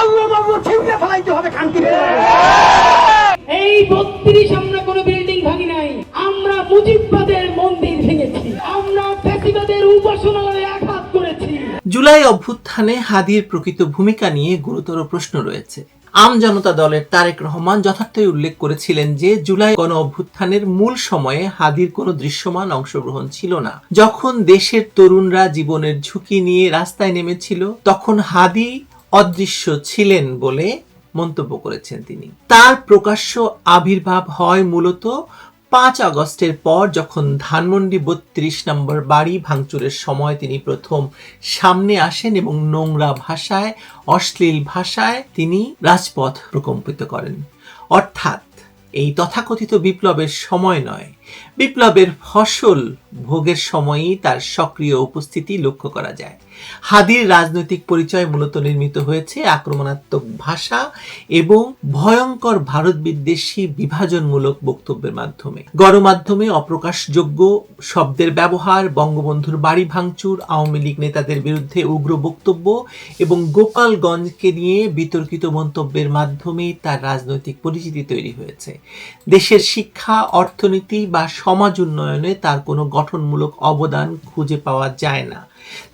আল্লাহ ছিঁড়ে ফেলাইতে হবে খানকি এই বত্রিশ আমরা কোনো বিল্ডিং ভাঙি নাই। আমরা মুজিববাদের মন্দির ভেঙেছি। আমরা ফ্যাসিবাদের উপাসনালয়ে আঘাত করেছি। জুলাই অভ্যুত্থানে হাদির প্রকৃত ভূমিকা নিয়ে গুরুতর প্রশ্ন রয়েছে। আম জনতা দলের তারেক রহমান যথার্থই উল্লেখ করেছিলেন যে জুলাই গণ অভ্যুত্থানের মূল সময়ে হাদির কোনো দৃশ্যমান অংশগ্রহণ ছিল না। যখন দেশের তরুণরা জীবনের ঝুঁকি নিয়ে রাস্তায় নেমেছিল তখন হাদি অদৃশ্য ছিলেন বলে মন্তব্য করেছেন তিনি। তার প্রকাশ্য আবির্ভাব হয় মূলত পাঁচ আগস্টের পর যখন ধানমন্ডি বত্রিশ নম্বর বাড়ি ভাঙচুরের সময় তিনি প্রথম সামনে আসেন এবং নোংরা ভাষায়, অশ্লীল ভাষায় তিনি রাজপথ প্রকম্পিত করেন। অর্থাৎ এই তথাকথিত বিপ্লবের সময় নয় বিপ্লবের ফসল ভোগের সময়ই তার সক্রিয় উপস্থিতি লক্ষ্য করা যায়। হাদির রাজনৈতিক পরিচয় মূলত নির্মিত হয়েছে আক্রমণাত্মক ভাষা এবং ভয়ঙ্কর ভারত বিদ্বেষী বিভাজনমূলক বক্তব্যের মাধ্যমে। গণমাধ্যমে অপ্রকাশযোগ্য শব্দের ব্যবহার, বঙ্গবন্ধুর বাড়ি ভাঙচুর, আওয়ামী লীগ নেতাদের বিরুদ্ধে উগ্র বক্তব্য এবং গোপালগঞ্জকে নিয়ে বিতর্কিত মন্তব্যের মাধ্যমে তার রাজনৈতিক পরিচিতি তৈরি হয়েছে। দেশের শিক্ষা, অর্থনীতি বা সমাজ উন্নয়নে তার কোনো গঠনমূলক অবদান খুঁজে পাওয়া যায় না।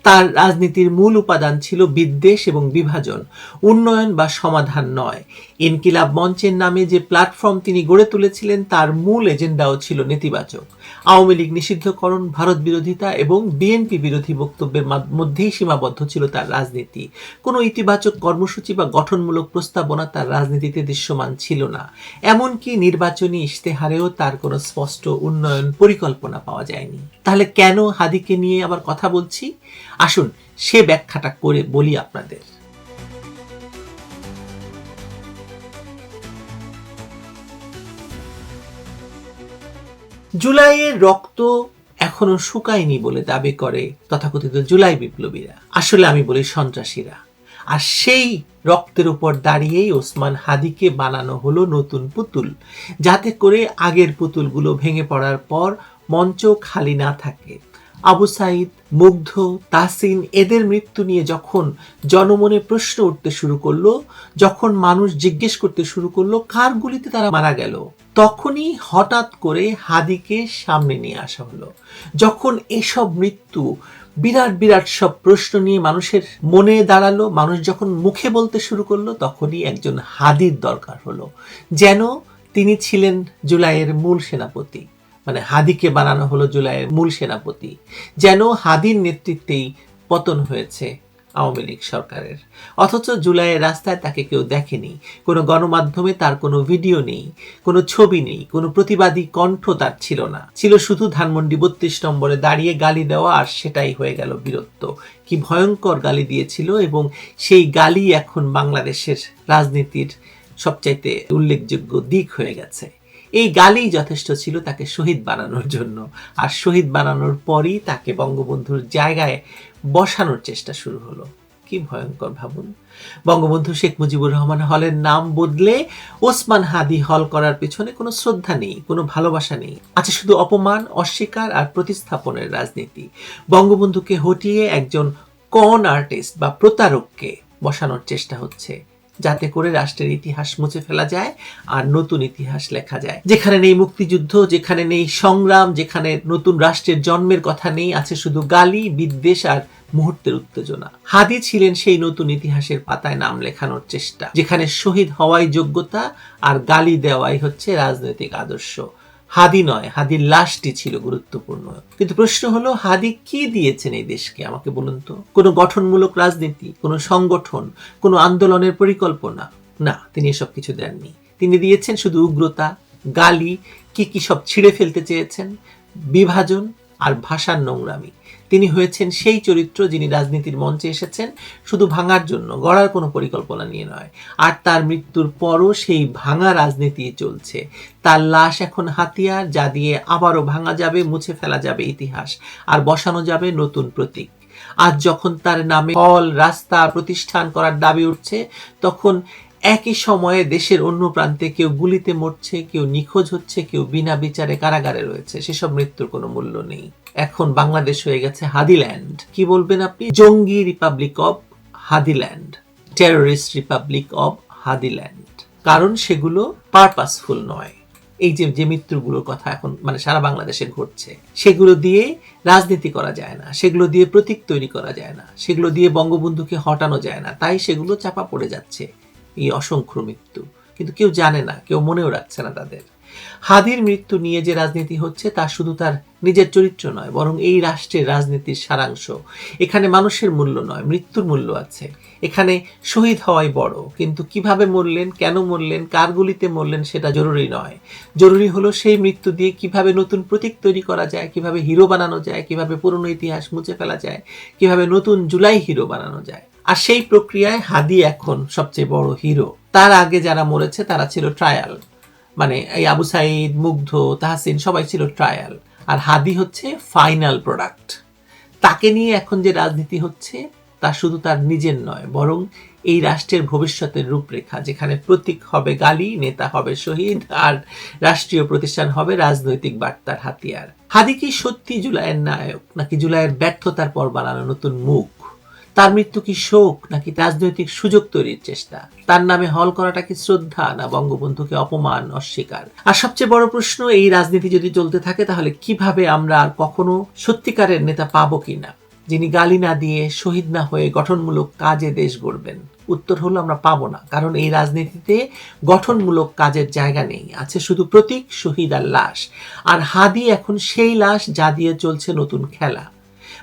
তার রাজনীতির মূল উপাদান ছিল বিদ্বেষ এবং বিভাজন। উন্নয়ন বা সমাধান নয়। ইনকিলাব মঞ্চের নামে যে প্ল্যাটফর্ম তিনি গড়ে তুলেছিলেন, তার মূল এজেন্ডাও ছিল নেতিবাচক। আওয়ামী লীগ নিষিদ্ধকরণ, ভারত বিরোধিতা এবং বিএনপি বিরোধী বক্তব্যের মধ্যেই সীমাবদ্ধ ছিল তার রাজনীতি। কোনো ইতিবাচক কর্মসূচি বা গঠনমূলক প্রস্তাবনা তার রাজনীতিতে দৃশ্যমান ছিল না। এমনকি নির্বাচনী ইশতেহারেও তার কোনো স্পষ্ট উন্নয়ন পরিকল্পনা পাওয়া যায়নি। তাহলে কেন হাদিকে নিয়ে আবার কথা বলছি? আসুন সে ব্যাখ্যাটা করে বলি আপনাদের। জুলাইয়ের রক্ত এখনও শুকায়নি বলে দাবি করে তথাকথিত জুলাই বিপ্লবীরা। আসলে আমি বলি সন্ত্রাসীরা। আর সেই রক্তের উপর দাঁড়িয়েই ওসমান হাদিকে বানানো হলো নতুন পুতুল, যাতে করে আগের পুতুলগুলো ভেঙে পড়ার পর মঞ্চ খালি না থাকে। আবু সাইদ মুগ্ধ তাসিন এদের মৃত্যু নিয়ে যখন জনমনে প্রশ্ন উঠতে শুরু করল, যখন মানুষ জিজ্ঞেস করতে শুরু করল, কার গুলিতে তারা মারা গেল, তখনই হঠাৎ করে হাদিকে সামনে নিয়ে আসা হলো। যখন এসব মৃত্যু, বিরাট বিরাট সব প্রশ্ন নিয়ে মানুষের মনে দাঁড়াল, মানুষ যখন মুখে বলতে শুরু করল, তখনই একজন হাদির দরকার হলো, যেন তিনি ছিলেন জুলাইয়ের মূল সেনাপতি। মানে হাদিকে বানানো হলো জুলাইয়ের মূল সেনাপতি, যেন হাদির নেতৃত্বেই পতন হয়েছে আওয়ামী লীগ সরকারের। অথচ জুলাইয়ের রাস্তায় তাকে কেউ দেখেনি। কোনো গণমাধ্যমে তার কোনো ভিডিও নেই, কোনো ছবি নেই, কোনো প্রতিবাদী কণ্ঠ তার ছিল না। ছিল শুধু ধানমন্ডি বত্রিশ নম্বরে দাঁড়িয়ে গালি দেওয়া আর সেটাই হয়ে গেল বীরত্ব। কি ভয়ঙ্কর গালি দিয়েছিল এবং সেই গালি এখন বাংলাদেশের রাজনীতির সবচাইতে উল্লেখযোগ্য দিক হয়ে গেছে। এই গালি যথেষ্ট ছিল তাকে শহীদ বানানোর জন্য। আর শহীদ বানানোর পরই তাকে বঙ্গবন্ধুর জায়গায় বসানোর চেষ্টা শুরু হলো। কি ভয়ঙ্কর ভাবুন। বঙ্গবন্ধু শেখ মুজিবুর রহমান হলের নাম বদলে ওসমান হাদি হল করার পেছনে কোনো শ্রদ্ধা নেই, কোনো ভালোবাসা নেই। আছে শুধু অপমান, অস্বীকার আর প্রতিস্থাপনের রাজনীতি। বঙ্গবন্ধুকে হটিয়ে একজন কন আর্টিস্ট বা প্রতারককে বসানোর চেষ্টা হচ্ছে। যাতে করে রাষ্ট্রের ইতিহাস মুছে ফেলা যায় আর নতুন ইতিহাস লেখা যায়। যেখানে নেই মুক্তিযুদ্ধ, যেখানে নেই সংগ্রাম, যেখানে নতুন রাষ্ট্রের জন্মের কথা নেই, আছে শুধু গালি, বিদ্বেষ আর মুহূর্তের উত্তেজনা। হাদি ছিলেন সেই নতুন ইতিহাসের পাতায় নাম লেখানোর চেষ্টা, যেখানে শহীদ হওয়াই যোগ্যতা আর গালি দেওয়াই হচ্ছে রাজনৈতিক আদর্শ। হাদি নয়, হাদির লাশটি ছিল গুরুত্বপূর্ণ। কিন্তু প্রশ্ন হলো, হাদি কি দিয়েছেন এই দেশকে? আমাকে বলুন তো। কোনো গঠনমূলক রাজনীতি, কোনো সংগঠন, কোনো আন্দোলনের পরিকল্পনা? না, তিনি এসব কিছু দেননি। তিনি দিয়েছেন শুধু উগ্রতা, গালি, কি কি সব ছিঁড়ে ফেলতে চেয়েছেন? বিভাজন আর ভাষার নোংরামি। তিনি হয়েছেন সেই চরিত্র যিনি রাজনীতির মঞ্চে এসেছেন, শুধু ভাঙার জন্য, গড়ার কোনো পরিকল্পনা নিয়ে নয়। আর তার মৃত্যুর পরও সেই ভাঙা রাজনীতি চলছে। তার লাশ এখন হাতিয়ার, যা দিয়ে আবারও ভাঙা যাবে, মুছে ফেলা যাবে ইতিহাস, আর বসানো যাবে নতুন প্রতীক। আজ যখন তার নামে হল রাস্তা প্রতিষ্ঠান করার দাবি উঠছে, তখন একই সময়ে দেশের অন্য প্রান্তে কেউ গুলিতে মরছে, কেউ নিখোঁজ হচ্ছে, কেউ বিনা বিচারে কারাগারে রয়েছে। সেসব মৃত্যুর কোনো মূল্য নেই। এখন বাংলাদেশ হয়ে গেছে হাদিল্যান্ড। কি বলবেন আপনি? জঙ্গি রিপাবলিক অব হাদিল্যান্ড। টেরোরিস্ট রিপাবলিক অব হাদিল্যান্ড। কারণ সেগুলো পারপাসফুল নয়। এই যে যে মৃত্যুগুলোর কথা এখন মানে সারা বাংলাদেশে ঘটছে, সেগুলো দিয়ে রাজনীতি করা যায় না, সেগুলো দিয়ে প্রতীক তৈরি করা যায় না, সেগুলো দিয়ে বঙ্গবন্ধুকে হটানো যায় না, তাই সেগুলো চাপা পড়ে যাচ্ছে এই অসংখ্য মৃত্যু। কিন্তু কেউ জানে না, কেউ মনেও রাখছে না তাদের। হাদির মৃত্যু নিয়ে যে রাজনীতি হচ্ছে, তা শুধু তার নিজের চরিত্র নয়, বরং এই রাষ্ট্রের রাজনীতির সারাংশ। এখানে মানুষের মূল্য নয়, মৃত্যুর মূল্য আছে। এখানে শহীদ হওয়াই বড়, কিন্তু কীভাবে মরলেন, কেন মরলেন, কার গুলিতে মরলেন সেটা জরুরি নয়। জরুরি হলো সেই মৃত্যু দিয়ে কীভাবে নতুন প্রতীক তৈরি করা যায়, কীভাবে হিরো বানানো যায়, কীভাবে পুরনো ইতিহাস মুছে ফেলা যায়, কীভাবে নতুন জুলাই হিরো বানানো যায়। আর সেই প্রক্রিয়ায় হাদি এখন সবচেয়ে বড় হিরো। তার আগে যারা মরেছে, তারা ছিল ট্রায়াল। মানে এই আবু সাইদ, মুগ্ধ, তাহসিন সবাই ছিল ট্রায়াল আর হাদি হচ্ছে ফাইনাল প্রোডাক্ট তাকে নিয়ে এখন যে রাজনীতি হচ্ছে, তা শুধু তার নিজের নয়, বরং এই রাষ্ট্রের ভবিষ্যতের রূপরেখা, যেখানে প্রতীক হবে গালি, নেতা হবে শহীদ, আর রাষ্ট্রীয় প্রতিষ্ঠান হবে রাজনৈতিক বার্তার হাতিয়ার। হাদি কি সত্যি জুলাইয়ের নায়ক, নাকি জুলাইয়ের ব্যর্থতার পর বানানো নতুন মুখ? তার মৃত্যু কি শোক নাকি রাজনৈতিক সুযোগ তৈরির চেষ্টা? তার নামে হল করাটা কি শ্রদ্ধা না বঙ্গবন্ধুকে অপমান, অস্বীকার? আর সবচেয়ে বড় প্রশ্ন, এই রাজনীতি যদি চলতে থাকে, তাহলে কীভাবে আমরা আর কখনো সত্যিকারের নেতা পাবো কিনা? যিনি গালি না দিয়ে, শহীদ না হয়ে গঠনমূলক কাজে দেশ গড়বেন, উত্তর হলো আমরা পাবো না, কারণ এই রাজনীতিতে গঠনমূলক কাজের জায়গা নেই, আছে শুধু প্রতীক, শহীদ আর লাশ। আর হাদি এখন সেই লাশ যা দিয়ে চলছে নতুন খেলা।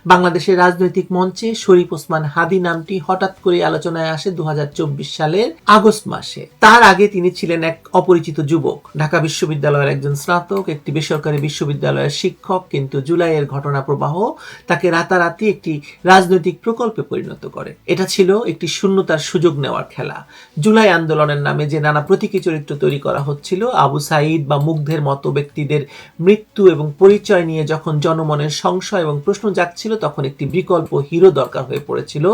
বাংলাদেশের রাজনৈতিক মঞ্চে শরীফ ওসমান হাদি নামটি হঠাৎ করে আলোচনায় আসে দু হাজার চব্বিশ সালের আগস্ট মাসে। তার আগে তিনি ছিলেন এক অপরিচিত যুবক। ঢাকা বিশ্ববিদ্যালয়ের একজন স্নাতক, একটি বেসরকারি বিশ্ববিদ্যালয়ের শিক্ষক, কিন্তু জুলাইয়ের ঘটনা প্রবাহ তাকে রাতারাতি একটি রাজনৈতিক প্রকল্পে পরিণত করে। এটা ছিল একটি শূন্যতার সুযোগ নেওয়ার খেলা। জুলাই আন্দোলনের নামে যে নানা প্রতীকী চরিত্র তৈরি করা হচ্ছিল, আবু সাইদ বা মুগ্ধের মতো ব্যক্তিদের মৃত্যু এবং পরিচয় নিয়ে যখন জনমনের সংশয় এবং প্রশ্ন জাগছিল তখন একটি বিকল্প হিরো দরকার হয়ে পড়েছিল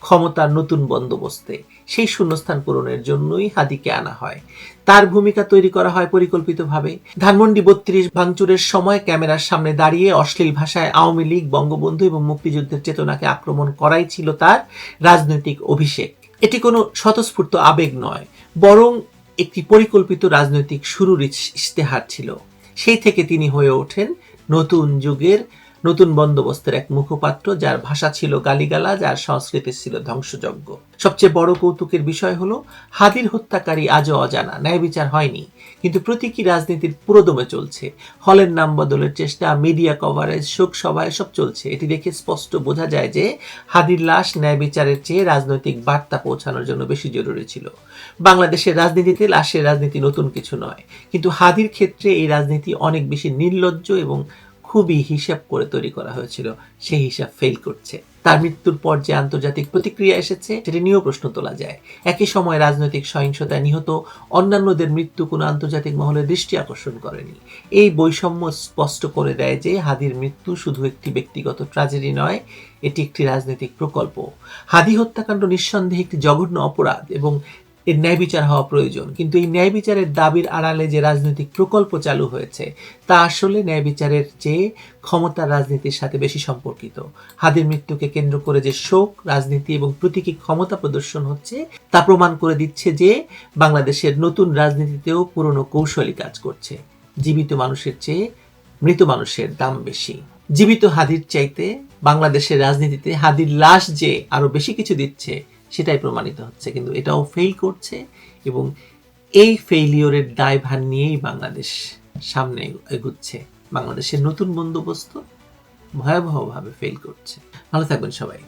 ক্ষমতার নতুন বন্দোবস্তে। সেই শূন্যস্থান পূরণের জন্যই হাদিকে আনা হয়। তার ভূমিকা তৈরি করা হয় পরিকল্পিতভাবে। ধানমন্ডি বত্রিশ ভাঙচুরের সময় ক্যামেরার সামনে দাঁড়িয়ে অশ্লীল ভাষায় আওয়ামী লীগ, বঙ্গবন্ধু এবং মুক্তিযুদ্ধের চেতনাকে আক্রমণ করাই ছিল তার রাজনৈতিক অভিষেক। এটি কোনো স্বতঃস্ফূর্ত আবেগ নয়, বরং একটি পরিকল্পিত রাজনৈতিক শুরুর ইশতেহার ছিল। সেই থেকে তিনি হয়ে ওঠেন নতুন যুগের নতুন বন্দোবস্তের এক মুখপাত্র যার ভাষা ছিল গালিগালা যার সংস্কৃতি ছিল ধ্বংসযজ্ঞ। সবচেয়ে বড় কৌতুকের বিষয় হলো, হাদির হত্যাকারী আজও অজানা, ন্যায় বিচার হয়নি। কিন্তু প্রতীকী রাজনীতির পুরোদমে চলছে। হলের নাম বদলের চেষ্টা, মিডিয়া কভারেজ, শোক সভায় সব চলছে। এটি দেখে স্পষ্ট বোঝা যায় যে, হাদির লাশ ন্যায় বিচারের চেয়ে রাজনৈতিক বার্তা পৌঁছানোর জন্য বেশি জরুরি ছিল। বাংলাদেশের রাজনীতিতে লাশের রাজনীতি নতুন কিছু নয়। কিন্তু হাদির ক্ষেত্রে এই রাজনীতি অনেক বেশি নির্লজ্জ এবং খুবই হিসাব করে তৈরি করা হয়েছিল। সেই হিসাব ফেল করছে। তার মৃত্যুর পর যে আন্তর্জাতিক প্রতিক্রিয়া এসেছে, সেটি নিয়েও প্রশ্ন তোলা যায়। একই সময় রাজনৈতিক সহিংসতায় নিহত অন্যান্যদের মৃত্যু কোনো আন্তর্জাতিক মহলের দৃষ্টি আকর্ষণ করেনি। এই বৈষম্য স্পষ্ট করে দেয় যে হাদির মৃত্যু শুধু একটি ব্যক্তিগত ট্র্যাজেডি নয়, এটি একটি রাজনৈতিক প্রকল্প। হাদি হত্যাকাণ্ড নিঃসন্দেহে একটি জঘন্য অপরাধ এবং এর ন্যায় বিচার হওয়া প্রয়োজন। কিন্তু এই ন্যায় বিচারের দাবির আড়ালে যে রাজনৈতিক প্রকল্প চালু হয়েছে, তা আসলে ন্যায় বিচারের চেয়ে ক্ষমতার রাজনীতির সাথে বেশি সম্পর্কিত। হাদির মৃত্যুকে কেন্দ্র করে যে শোক, রাজনীতি এবং প্রতীকী ক্ষমতা প্রদর্শন হচ্ছে, তা প্রমাণ করে দিচ্ছে যে বাংলাদেশের নতুন রাজনীতিতেও পুরনো কৌশলী কাজ করছে। জীবিত মানুষের চেয়ে মৃত মানুষের দাম বেশি। জীবিত হাদির চাইতে বাংলাদেশের রাজনীতিতে হাদির লাশ যে আরও বেশি কিছু দিচ্ছে সেটাই প্রমাণিত হচ্ছে, কিন্তু এটাও ফেল করছে এবং এই ফেইলিওরের দায়ভার নিয়েই বাংলাদেশ সামনে এগুচ্ছে। বাংলাদেশের নতুন বন্দোবস্ত ভয়াবহভাবে ফেল করছে। ভালো থাকবেন সবাই।